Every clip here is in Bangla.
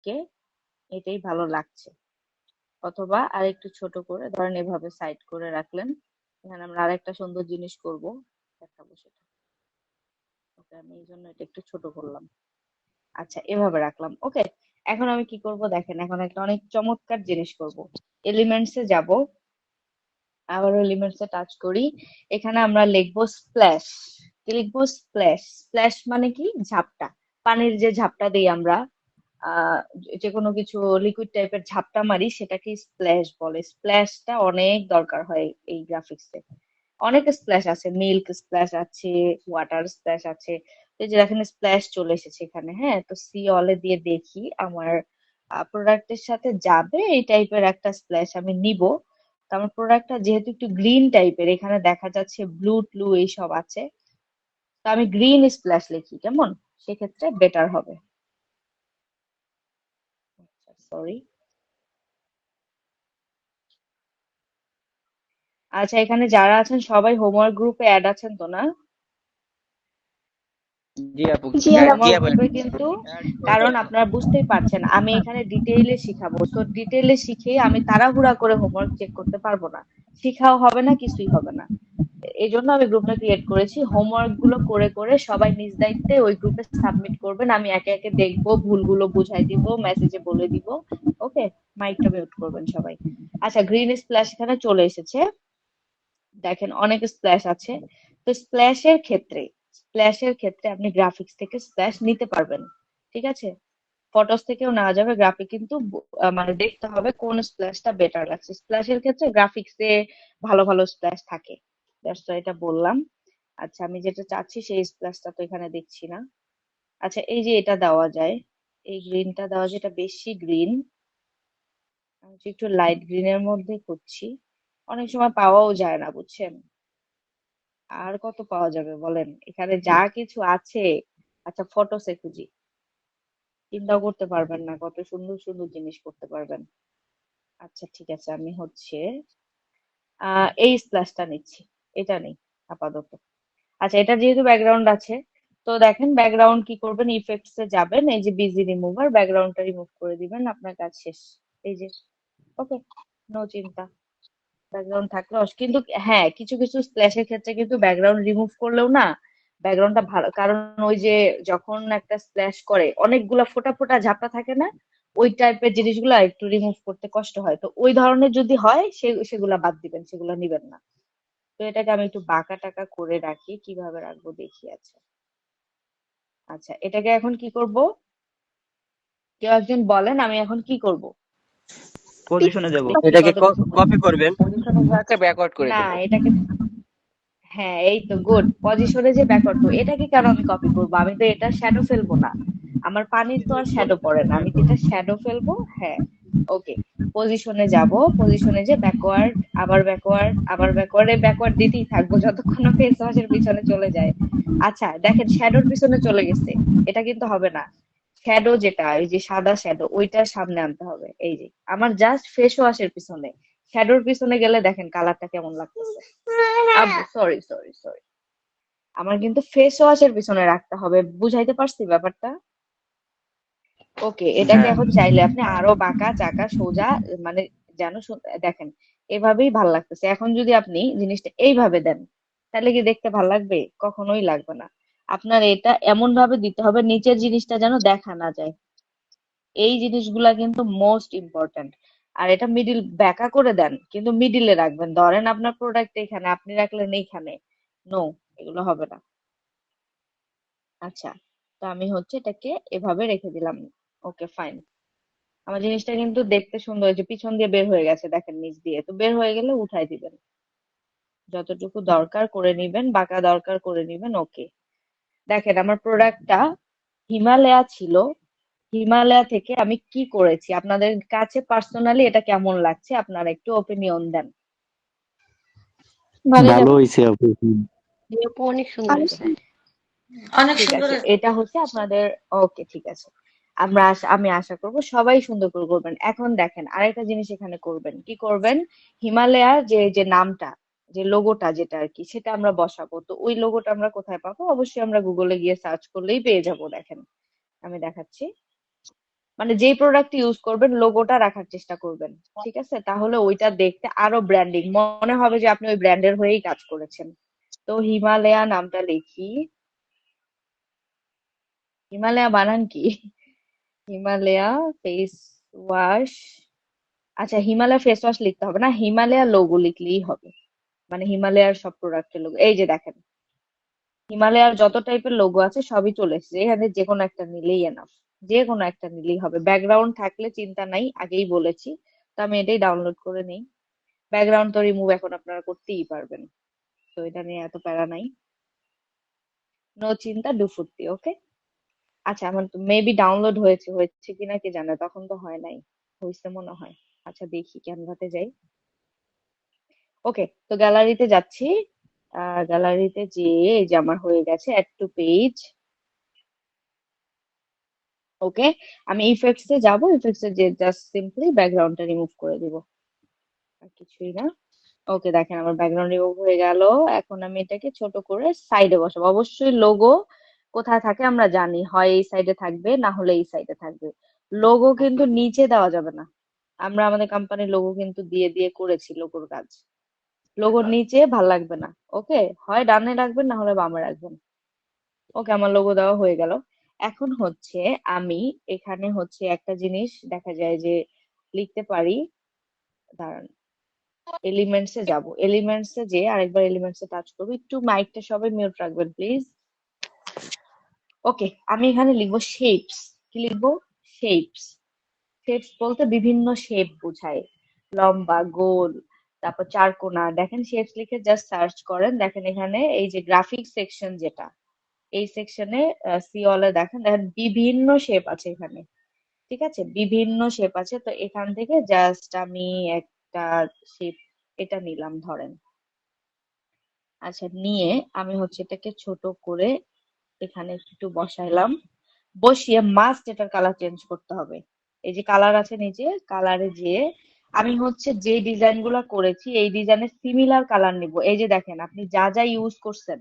ওকে এটাই ভালো লাগছে। অথবা আর একটু ছোট করে, ধরেন এভাবে সাইড করে রাখলেন, এখানে আমরা আরেকটা সুন্দর জিনিস করব, দেখাবো সেটা। ওকে, আমি এই জন্য এটা একটু ছোট করলাম। আচ্ছা এভাবে রাখলাম। ওকে, এখন আমি কি করব দেখেন, এখন একটা অনেক চমৎকার জিনিস করব। এলিমেন্টস এ যাব। আবার এলিমেন্টস এ টাচ করি। এখানে আমরা লিখব স্প্ল্যাশ কি লিখব? স্প্ল্যাশ স্প্ল্যাশ মানে কি? ঝাপটা। পানির যে ঝাপটা দিই আমরা যে কোনো কিছু লিকুইড টাইপের ঝাপটা মারি সেটাকে স্প্ল্যাশ বলে। স্প্ল্যাশটা অনেক দরকার হয় এই গ্রাফিক্সে অনেক স্প্ল্যাশ আছে। মিল্ক স্প্ল্যাশ আছে ওয়াটার স্প্ল্যাশ আছে। যে এখানে স্প্ল্যাশ চলে এসেছে এখানে হ্যাঁ? তো সি অলে দিয়ে দেখি আমার প্রোডাক্টের সাথে যাবে এই টাইপের একটা স্প্ল্যাশ আমি নিব। আমার প্রোডাক্টটা যেহেতু একটু গ্রিন টাইপের এখানে দেখা যাচ্ছে ব্লু ট্লু এইসব আছে। তো আমি গ্রিন স্প্ল্যাশ লিখি, কেমন? সেক্ষেত্রে বেটার হবে। সরি আচ্ছা এখানে যারা আছেন সবাই হোমওয়ার্ক গ্রুপে অ্যাড আছেন তো না? জি আপু জি হ্যাঁ, কিন্তু কারণ আপনারা বুঝতেই পারছেন আমি এখানে ডিটেইলে শিখাবো। তো ডিটেইলে শিখে আমি তাড়াহুড়া করে হোমওয়ার্ক চেক করতে পারব না। শিখাও হবে না কিছুই হবে না। এই জন্য আমি গ্রুপটা ক্রিয়েট করেছি। হোমওয়ার্কগুলো করে করে সবাই নিজ দায়িত্বে ওই গ্রুপে সাবমিট করবেন। আমি একে একে দেখব, ভুলগুলো বুঝাই দিব মেসেজে বলে দিব। ওকে মাইকটা মিউট করবেন সবাই। আচ্ছা গ্রিন স্প্ল্যাশ এখানে চলে এসেছে। দেখেন, অনেক স্প্ল্যাশ আছে। তো স্প্ল্যাশের ক্ষেত্রে স্প্ল্যাশের ক্ষেত্রে আপনি গ্রাফিক্স থেকে স্প্ল্যাশ নিতে পারবেন। ঠিক আছে? ফটোস থেকেও নেওয়া যাবে। গ্রাফিক কিন্তু মানে দেখতে হবে কোন স্প্ল্যাশটা বেটার লাগছে। স্প্ল্যাশের ক্ষেত্রে গ্রাফিক্সে ভালো ভালো স্প্ল্যাশ থাকে। দ্যাটস এটা বললাম। আচ্ছা আমি যেটা চাচ্ছি সেই স্প্ল্যাশটা তো এখানে দেখছি না। আচ্ছা এই যে এটা দেওয়া যায়, এই গ্রিনটা দেওয়া যায়, এটা বেশি গ্রিন আমি একটু লাইট গ্রিনের মধ্যে খুঁজছি অনেক সময় পাওয়াও যায় না, বুঝছেন? আর কত পাওয়া যাবে বলেন? এখানে যা কিছু আছে আচ্ছা ফটোসে খুঁজি। চিন্তাও করতে পারবেন না, কত সুন্দর সুন্দর জিনিস করতে পারবেন। আচ্ছা ঠিক আছে, আমি হচ্ছে, আহ, এই স্প্ল্যাশটা নিচ্ছি। এটা নেই আপাতত। আচ্ছা এটা যেহেতু ব্যাকগ্রাউন্ড আছে, তো দেখেন ব্যাকগ্রাউন্ড কি করবেন? ইফেক্টস এ যাবেন, এই যে বিজি রিমুভার ব্যাকগ্রাউন্ডটা রিমুভ করে দিবেন, আপনার কাজ শেষ। এই যে ওকে নো চিন্তা। ব্যাকগ্রাউন্ড থাকলে কিন্তু হ্যাঁ কিছু কিছু স্প্ল্যাশের ক্ষেত্রে কিন্তু ব্যাকগ্রাউন্ড রিমুভ করলেও না ব্যাকগ্রাউন্ডটা ভালো, কারণ ওই যে যখন একটা স্প্ল্যাশ করে, অনেকগুলা ফোটা ফোটা ঝাপটা থাকে না, ওই টাইপের জিনিসগুলো একটু রিমুভ করতে কষ্ট হয়। তো ওই ধরনের যদি হয় সেগুলা বাদ দিবেন, সেগুলা নিবেন না। তো এটাকে আমি একটু বাঁকা টাকা করে রাখি কীভাবে রাখব দেখি আচ্ছা। আচ্ছা এটাকে এখন কি করব? কেউ একজন বলেন আমি এখন কি করব? পজিশনে যাব। এটাকে কপি করবেন। পজিশনে যাকে ব্যাকওয়ার্ড করে না এটাকে হ্যাঁ এই তো গুড পজিশনে যে ব্যাকওয়ার্ড করব এটাকে কেন আমি কপি করব? আমি তো এটা শ্যাডো ফেলব না। আমার পানির তো আর শ্যাডো পড়ে না। আমি যেটা শ্যাডো ফেলব? হ্যাঁ। ওকে পজিশনে যাব পজিশনে যে ব্যাকওয়ার্ড আবার ব্যাকওয়ার্ড আবার ব্যাকওয়ার্ডে ব্যাকওয়ার্ড দিতেই থাকব যতক্ষণ না ফেস ওয়াশের পিছনে চলে যায়। আচ্ছা দেখেন শ্যাডোর পিছনে চলে গেছে, এটা কিন্তু হবে না। শ্যাডো যেটা ওই যে সাদা শ্যাডো ওইটার সামনে আনতে হবে। এই যে, আমার জাস্ট ফেস ওয়াশের পিছনে। শ্যাডোর পিছনে গেলে দেখেন কালারটা কেমন লাগতেছে। সরি সরি সরি আমার কিন্তু ফেস ওয়াশের পিছনে রাখতে হবে, বুঝাইতে পারছি ব্যাপারটা? ওকে এটাকে হ্যাঁ। এখন চাইলে আপনি আরও বাঁকা চাকা সোজা মানে যেন দেখেন এভাবেই ভালো লাগতেছে। এখন যদি আপনি জিনিসটা এইভাবে দেন তাহলে কি দেখতে ভালো লাগবে? কখনোই লাগবে না। আপনার এটা এমন ভাবে দিতে হবে নিচের জিনিসটা যেন দেখা না যায়। এই জিনিসগুলা কিন্তু মোস্ট ইম্পর্ট্যান্ট আর এটা মিডিল ব্যাকা করে দেন কিন্তু মিডিলে রাখবেন। ধরেন আপনার প্রোডাক্ট এখানে আপনি রাখলেন এইখানে। নো এগুলো হবে না। আচ্ছা তো আমি হচ্ছে এটাকে এভাবে রেখে দিলাম। Okay fine. আমার জিনিসটা কিন্তু দেখতে সুন্দর হয়েছে পিছন দিয়ে বের হয়ে গেছে দেখেন নিচ দিয়ে। তো বের হয়ে গেলে উঠাই দিবেন। যতটুকু দরকার করে নিবেন বাঁকা দরকার করে নিবেন ওকে। দেখেন আমার প্রোডাক্টটা হিমালয়া ছিল। হিমালয়া থেকে আমি কি করেছি? আপনাদের কাছে পার্সোনালি এটা কেমন লাগছে? আপনারা একটু ওপিনিয়ন দেন। ভালো হয়েছে আপু আপু অনেক সুন্দর অনেক সুন্দর এটা হচ্ছে আপনাদের ওকে ঠিক আছে। আমরা আমি আশা করব, সবাই সুন্দর করে করবেন। এখন দেখেন, আরেকটা জিনিস এখানে করবেন। কি করবেন? হিমালয়ার যে যে নামটা, যে লোগোটা যেটা আর কি, সেটা আমরা বসাবো। তো ওই লোগোটা আমরা কোথায় পাবো? অবশ্যই আমরা গুগলে গিয়ে সার্চ করলেই পেয়ে যাব, দেখেন। আমি দেখাচ্ছি। মানে যেই প্রোডাক্ট ইউজ করবেন, লোগোটা রাখার চেষ্টা করবেন, ঠিক আছে? তাহলে ওইটা দেখতে আরও ব্র্যান্ডিং মনে হবে যে আপনি ওই ব্র্যান্ডের হয়েই কাজ করেছেন। তো হিমালয়া নামটা লিখি। হিমালয়া বানান কি? হিমালয়া ফেস ওয়াশ আচ্ছা হিমালয়া ফেস ওয়াশ লিখতে হবে না, হিমালয়া লোগো লিখলেই হবে। মানে হিমালয়ার সব প্রোডাক্টের লোগো এই যে দেখেন, হিমালয়ার যত টাইপের লোগো আছে, সবই চলে এসেছে। এখানে যে কোনো একটা নিলেই এনাফ যে কোনো একটা নিলেই হবে। ব্যাকগ্রাউন্ড থাকলে চিন্তা নাই, আগেই বলেছি। তো আমি এটাই ডাউনলোড করে নিই। ব্যাকগ্রাউন্ড তো রিমুভ এখন আপনারা করতেই পারবেন। তো এটা নিয়ে এত প্যারা নাই। নো চিন্তা ডু ফুর্তি ওকে আচ্ছা আমার মেবি ডাউনলোড হয়েছে হয়েছে কিনা কে জানে, তখন তো হয় নাই। হয়েছে মনে হয়। আচ্ছা দেখি, ক্যানভাতে যাই। ওকে তো গ্যালারিতে যাচ্ছি। গ্যালারিতে যেয়ে যে আমার হয়ে গেছে অ্যাড টু পেজ ওকে আমি ইফেক্টস যাব ইফেক্টস এ যে জাস্ট সিম্পলি ব্যাকগ্রাউন্ডটা রিমুভ করে দিব। আর কিছুই না। ওকে দেখেন, আমার ব্যাকগ্রাউন্ড রিমুভ হয়ে গেল। এখন আমি এটাকে ছোট করে সাইডে বসাবো। অবশ্যই লোগো কোথায় থাকে আমরা জানি হয় এই সাইডে থাকবে না হলে এই সাইডে থাকবে। লোগো কিন্তু নিচে দেওয়া যাবে না। আমরা আমাদের কোম্পানির লোগো কিন্তু দিয়ে দিয়ে করেছি লোগোর কাজ। লোগোর নিচে ভালো লাগবে না। ওকে? হয় ডানে রাখবেন না হলে বামে রাখবেন। ওকে আমার লোগো দেওয়া হয়ে গেল। এখন হচ্ছে আমি এখানে হচ্ছে একটা জিনিস দেখা যায় যে লিখতে পারি। দাঁড়ান। এলিমেন্টস এ যাব। এলিমেন্টস যে আরেকবার এলিমেন্টস এ টাচ করব। একটু মাইকটা সবাই মিউট রাখবেন প্লিজ ওকে, আমি এখানে লিখব শেপস কি লিখব? শেপস শেপস বলতে বিভিন্ন শেপ বোঝায়। লম্বা, গোল, তারপর চারকোনা দেখেন শেপস লিখে জাস্ট সার্চ করেন। দেখেন এখানে এই যে গ্রাফিক সেকশন যেটা, এই সেকশনে সিওলে দেখেন। দেখেন বিভিন্ন শেপ আছে এখানে। ঠিক আছে? বিভিন্ন শেপ আছে। তো এখান থেকে জাস্ট আমি একটা শেপ এটা নিলাম ধরেন। আচ্ছা নিয়ে আমি হচ্ছে এটাকে ছোট করে এখানে একটু বসাইলাম। বসিয়ে মাস্ট এটার কালার চেঞ্জ করতে হবে। এই যে কালার আছে নিচে কালারে যেয়ে আমি হচ্ছে যে ডিজাইনগুলা করেছি, এই ডিজাইনের সিমিলার কালার নিব। এই যে দেখেন, আপনি যা যা ইউজ করছেন,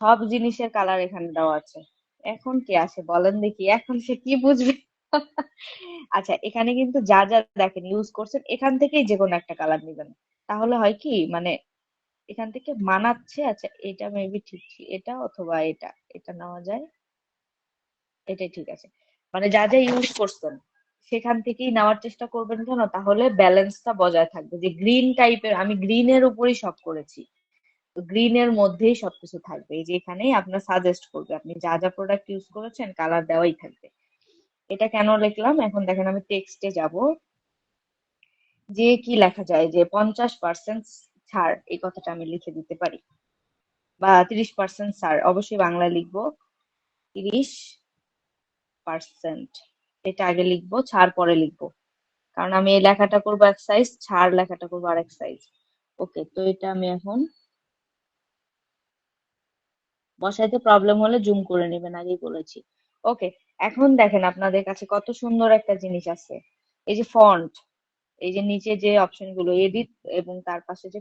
সব জিনিসের কালার এখানে দেওয়া আছে। এখন কে আসে বলেন দেখি, এখন সে কি বুঝবে? আচ্ছা এখানে কিন্তু যা যা দেখেন ইউজ করছেন, এখান থেকেই যে কোনো একটা কালার নেবেন। তাহলে হয় কি মানে এখান থেকে মানাচ্ছে আচ্ছা এটা মেবি ঠিক, এটা অথবা এটা এটা নেওয়া যায়, এটাই ঠিক আছে। মানে যা যা ইউজ করছেন, সেখান থেকেই নেওয়ার চেষ্টা করবেন কেন? তাহলে ব্যালেন্সটা বজায় থাকবে। যে গ্রিন টাইপের আমি গ্রিনের উপরই সব করেছি, তো গ্রিন এর মধ্যেই সবকিছু থাকবে। এই যে এখানেই আপনার সাজেস্ট করবে, আপনি যা যা প্রোডাক্ট ইউজ করেছেন কালার দেওয়াই থাকবে। এটা কেন লিখলাম? এখন দেখেন আমি টেক্সটে যাব, যে কি লেখা যায়? যে পঞ্চাশ পার্সেন্ট ছাড়, এই কথাটা আমি লিখে দিতে পারি। বা তিরিশ পার্সেন্ট ছাড়, অবশ্যই বাংলা লিখব। তিরিশ পার্সেন্ট এটা আগে লিখব, ছাড় পরে লিখব। কারণ আমি এই লেখাটা করব এক সাইজ ছাড় লেখাটা করব আরেক সাইজ ওকে তো এটা আমি এখন বসাইতে প্রবলেম হলে জুম করে নেবেন, আগেই বলেছি। ওকে এখন দেখেন আপনাদের কাছে কত সুন্দর একটা জিনিস আছে। এই যে ফন্ট এই যে নিচে যে অপশনগুলো এডিট এবং তার পাশে যে